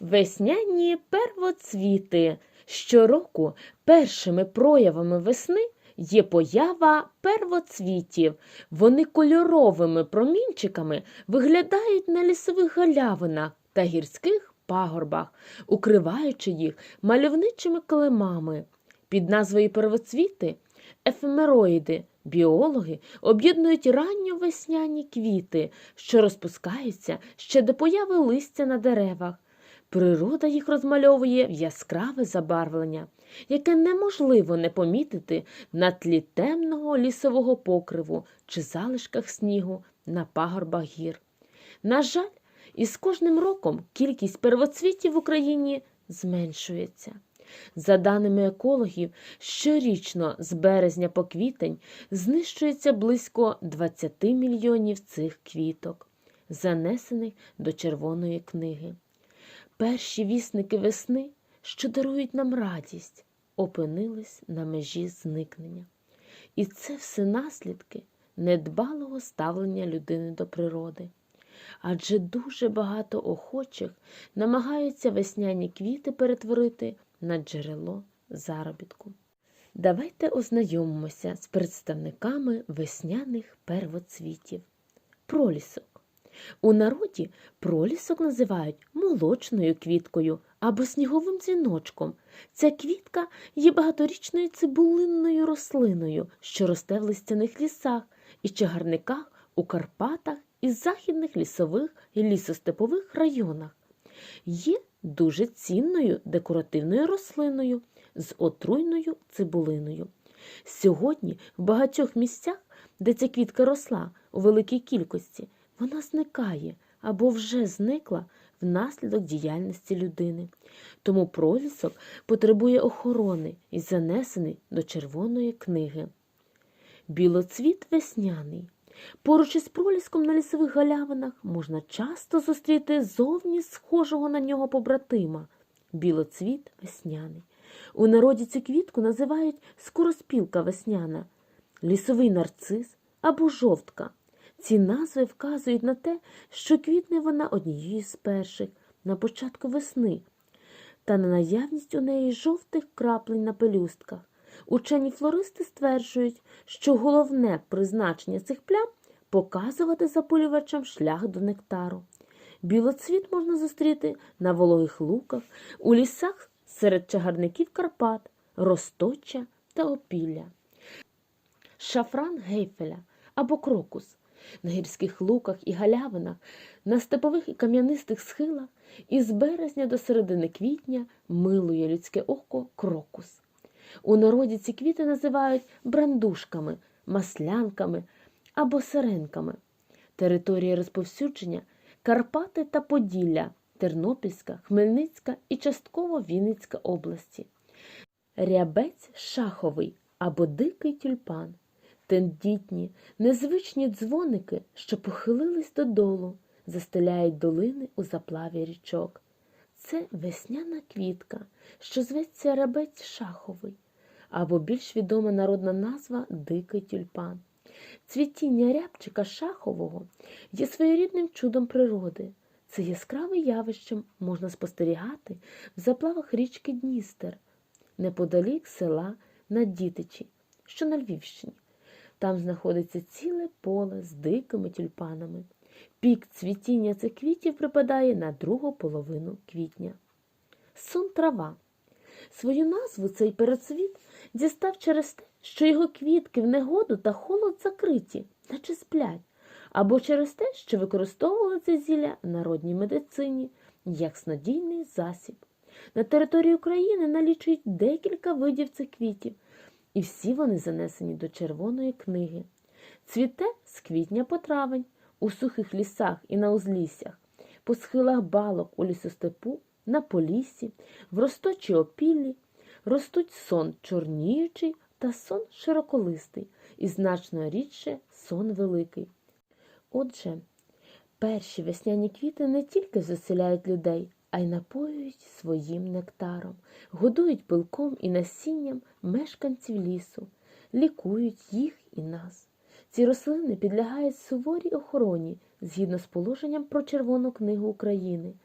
Весняні первоцвіти. Щороку першими проявами весни є поява первоцвітів. Вони кольоровими промінчиками виглядають на лісових галявинах та гірських пагорбах, укриваючи їх мальовничими килимами. Під назвою первоцвіти ефемероїди біологи об'єднують ранньовесняні квіти, що розпускаються ще до появи листя на деревах. Природа їх розмальовує в яскраве забарвлення, яке неможливо не помітити на тлі темного лісового покриву чи залишках снігу на пагорбах гір. На жаль, із кожним роком кількість первоцвітів в Україні зменшується. За даними екологів, щорічно з березня по квітень знищується близько 20 мільйонів цих квіток, занесених до Червоної книги. Перші вісники весни, що дарують нам радість, опинились на межі зникнення. І це все наслідки недбалого ставлення людини до природи. Адже дуже багато охочих намагаються весняні квіти перетворити на джерело заробітку. Давайте ознайомимося з представниками весняних первоцвітів. Пролісок. У народі пролісок називають молочною квіткою або сніговим дзвіночком. Ця квітка є багаторічною цибулинною рослиною, що росте в листяних лісах і чагарниках у Карпатах і західних лісових і лісостепових районах. Є дуже цінною декоративною рослиною з отруйною цибулиною. Сьогодні в багатьох місцях, де ця квітка росла у великій кількості, вона зникає або вже зникла внаслідок діяльності людини. Тому пролісок потребує охорони і занесений до червоної книги. Білоцвіт весняний. Поруч із проліском на лісових галявинах можна часто зустріти зовні схожого на нього побратима білоцвіт весняний. У народі цю квітку називають скороспілка весняна, лісовий нарцис або жовтка. Ці назви вказують на те, що квітне вона однією з перших на початку весни, та на наявність у неї жовтих краплень на пелюстках. Учені флористи стверджують, що головне призначення цих плям показувати запалювачам шлях до нектару. Білоцвіт можна зустріти на вологих луках, у лісах серед чагарників Карпат, Росточа та Опілля. Шафран гейфеля або крокус на гірських луках і галявинах, на степових і кам'янистих схилах із березня до середини квітня милує людське око крокус. У народі ці квіти називають брандушками, маслянками або сиренками. Територія розповсюдження Карпати та Поділля, Тернопільська, Хмельницька і частково Вінницька області. Рябець шаховий або дикий тюльпан. Тендітні, незвичні дзвоники, що похилились додолу, застеляють долини у заплаві річок. Це весняна квітка, що зветься рябець шаховий, або більш відома народна назва дикий тюльпан. Цвітіння рябчика шахового є своєрідним чудом природи. Це яскраве явищем можна спостерігати в заплавах річки Дністер, неподалік села Наддітичі, що на Львівщині. Там знаходиться ціле поле з дикими тюльпанами. Пік цвітіння цих квітів припадає на другу половину квітня. Сон трава. Свою назву цей перецвіт дістав через те, що його квітки в негоду та холод закриті, наче сплять, або через те, що використовували це зілля в народній медицині як снодійний засіб. На території України налічують декілька видів цих квітів, і всі вони занесені до червоної книги. Цвіте з квітня по травень, у сухих лісах і на узліссях, по схилах балок у лісостепу, на полісі, в росточій опіллі, ростуть сон чорніючий та сон широколистий, і значно рідше сон великий. Отже, перші весняні квіти не тільки заселяють людей, а й напоюють своїм нектаром, годують пилком і насінням мешканців лісу, лікують їх і нас. Ці рослини підлягають суворій охороні згідно з положенням про Червону книгу України –